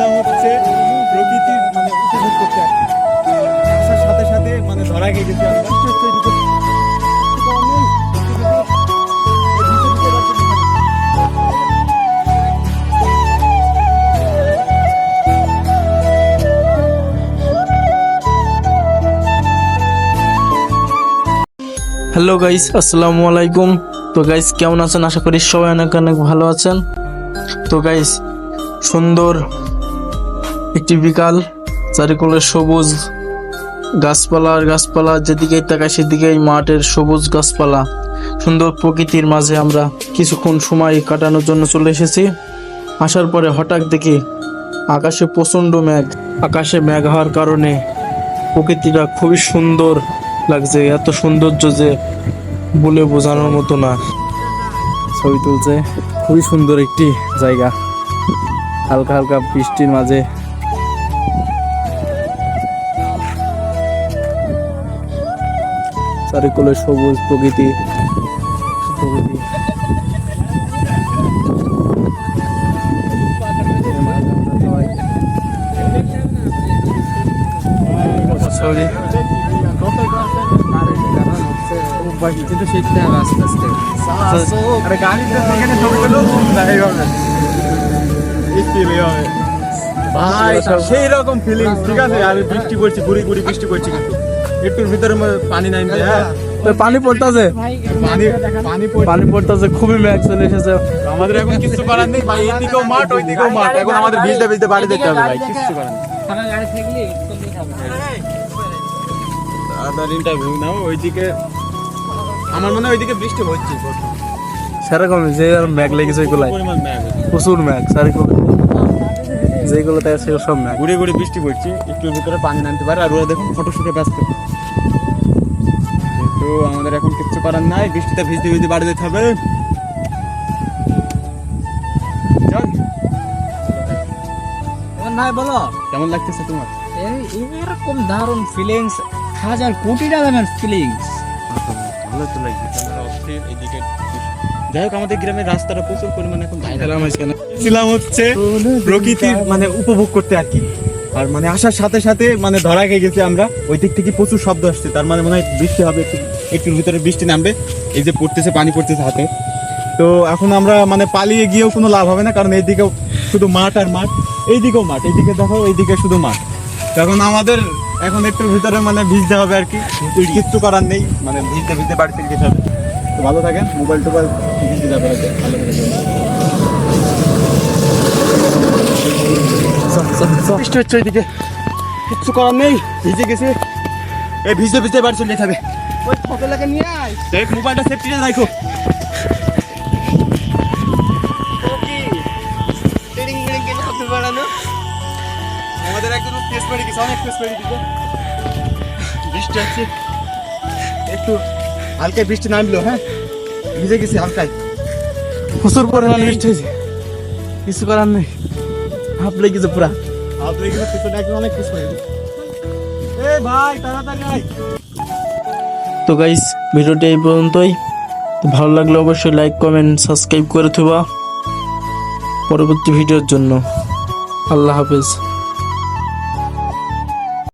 আসছিলাম হচ্ছে প্রকৃতির মানে উপভোগ করতে আসার সাথে সাথে মানে ধরা খেয়ে গেছি হ্যালো গাইস আসসালামু আলাইকুম তো গাইস কেমন আছেন? আশা করি সবাই অনেক অনেক ভালো আছেন। তো গাইস সুন্দর একটি বিকাল চারিকোলে সবুজ গাছপালা আর গাছপালা, যেদিকে তাকাই সেদিকেই মাঠের সবুজ গাছপালা। সুন্দর প্রকৃতির মাঝে আমরা কিছুক্ষণ সময় কাটানোর জন্য চলে এসেছি। আসার পরে হঠাৎ দেখি আকাশে প্রচণ্ড মেঘ। আকাশে মেঘ হওয়ার কারণে প্রকৃতিটা খুবই সুন্দর লাগছে, এত সৌন্দর্য যে বলে বোঝানোর মতো না। ছবি তুলছে, খুবই সুন্দর একটি জায়গা। হালকা হালকা বৃষ্টির মাঝে চারিকোলে সবুজ প্রকৃতি। প্রকৃতি Sorry. কিন্তু শিখতে হবে আস্তে আস্তে গাড়িতে সেখানে ছবি তুলো না এইভাবে এই ভাই সেই রকম ফিলিংস ঠিক আছে? আর বৃষ্টি পড়ছে গুড়ি গুড়ি বৃষ্টি পড়ছে কিন্তু। একটুর ভিতরে পানি নামবে হ্যাঁ। পানি পড়তেছে? পানি পানি পানি পড়তেছে খুবই ম্যাগ চলে এসেছে। আমাদের এখন কিছু করার নেই ভাই এদিকেও মাঠ ওইদিকেও মাঠ। এখন আমাদের ভিজতে ভিজতে বাড়ি যেতে হবে ভাই কিছু করার নেই। ইন্টারভিউ নাও ওইদিকে আমার মনে হয় ওইদিকে বৃষ্টি হচ্ছে প্রচুর। সেরকম যে আর ম্যাগ লেগেছে ওইগুলাই। প্রচুর ম্যাগ চারিকোলে যেগুলো তাই সেগুলো সব ম্যাগ ঘুরে ঘুরে বৃষ্টি পড়ছে একটুর ভিতরে পানি নামতে পারে আর ওরা দেখুন ফটো শুটে ব্যস্ত। তো আমাদের এখন কিচ্ছু করার নাই বৃষ্টিতে ভিজতে ভিজতে বাড়ি যেতে হবে। ভাই বলো। কেমন লাগতেছে তোমার? এই এরকম দারুণ ফিলিংস হাজার কোটি টাকার ফিলিংস ভালো তো লাগছে এদিকে যাই হোক আমাদের গ্রামের রাস্তাটা প্রচুর পরিমাণে এখন ছিলাম হচ্ছে প্রকৃতির মানে উপভোগ করতে আর কি। আর মানে আসার সাথে সাথে মানে ধরা খেয়ে গেছি আমরা। ওই দিক থেকে প্রচুর শব্দ আসছে। তার মানে মনে হয় বৃষ্টি হবে একটু একটুর ভিতরে বৃষ্টি নামবে। এই যে পড়তেছে পানি পড়তেছে হাতে। তো এখন আমরা মানে পালিয়ে গিয়েও কোনো লাভ হবে না কারণ এইদিকেও শুধু মাঠ আর মাঠ। এইদিকেও মাঠ এইদিকে দেখো এইদিকে শুধু মাঠ। তখন আমাদের এখন একটু ভিতরে মানে ভিজতে হবে আর কি। কিচ্ছু করার নেই মানে ভিজতে ভিজতে বাড়ি থেকে যেতে হবে। তো ভালো থাকেন মোবাইল টোবাইল ভিজতে যাবে হয়তো ভালো বৃষ্টি হচ্ছে ওইদিকে। কিচ্ছু করার নেই ভিজে গেছে। এই ভিজতে ভিজতে বাড়ি চলে যেতে হবে। ওই লাগে নিয়ে আয়। দেখ মোবাইলটা সেফটিতে রাখো। আমাদের একদম টেস্ট মেরে গেছে অনেক টেস্ট মেরে দিতে বৃষ্টি আছে একটু হালকা বৃষ্টি নামলো হ্যাঁ? ভিজে গেছি হালকায়। প্রচুর পরিমাণ বৃষ্টি হয়েছে। কিছু করার নেই। হাফ লেগেছে পুরা। ভাই তো গাইস ভিডিওটি এই পর্যন্তই। ভালো লাগলে অবশ্যই লাইক কমেন্ট সাবস্ক্রাইব করে থুবা। পরবর্তী ভিডিওর জন্য। আল্লাহ হাফেজ।